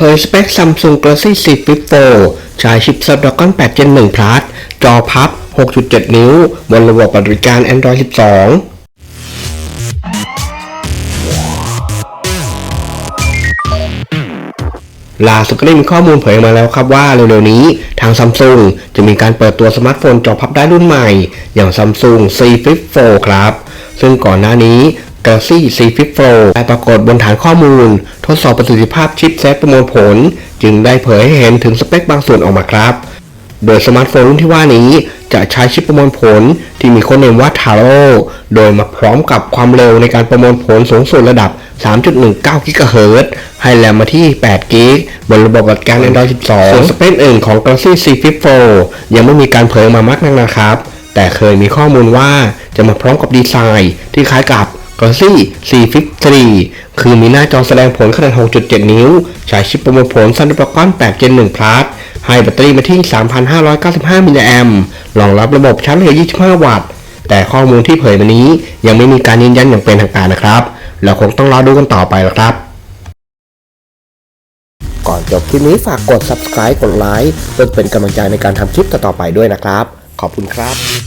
ผยสเปค Samsung Galaxy Z Flip 4ใช้ชิป Snapdragon 8 Gen 1 Plus จอพับ 6.7 นิ้ว บนระบบปฏิบัติการ Android 12ล่าสุดก็ได้มีข้อมูลเผยมาแล้วครับว่าเร็วๆนี้ทางซัมซุงจะมีการเปิดตัวสมาร์ทโฟนจอพับได้รุ่นใหม่ อย่าง Samsung Z Flip 4 ครับ ซึ่งก่อนหน้านี้ Galaxy Z Flip 4ได้ปรากฏบนฐานข้อมูล ทดสอบประสิทธิภาพชิปเซตประมวลผล จึงได้เผยให้เห็นถึงสเปคบางส่วนออกมาครับ โดยสมาร์ทโฟนรุ่นที่ว่านี้จะใช้ชิปประมวลผลที่มีโค้ดเนมว่า Taro โดยมาพร้อมกับความเร็วในการประมวลผลสูงสุดระดับ 3.19 กิกะเฮิรตซ์ให้แรมมาที่ 8 กิกบนระบบปฏิบัติการ Android 12 ส่วนสเปคอื่นของ Galaxy Z Flip 4ยังไม่มีการเผยมามากนักนะครับ แต่เคยมีข้อมูลว่า จะมาพร้อมกับดีไซน์ที่คล้ายกับ Galaxy Z Flip 3 คือมีหน้าจอแสดงผลขนาด 6.7 นิ้ว ใช้ชิปประมวลผล Snapdragon 8 Gen 1 Plus ให้แบตเตอรี่มาที่ 3,595 มิลลิแอมป์รองรับระบบชาร์จเร็ว25 วัตต์ แต่ข้อมูลที่เผยมานี้ยังไม่มีการยืนยันอย่างเป็นทางการนะครับ เราคงต้องรอดูกันต่อไปละครับ ก่อนจบคลิปนี้ฝากกด subscribe กดไลค์เพื่อเป็นกำลังใจในการทำคลิปต่อๆไปด้วยนะครับ ขอบคุณครับ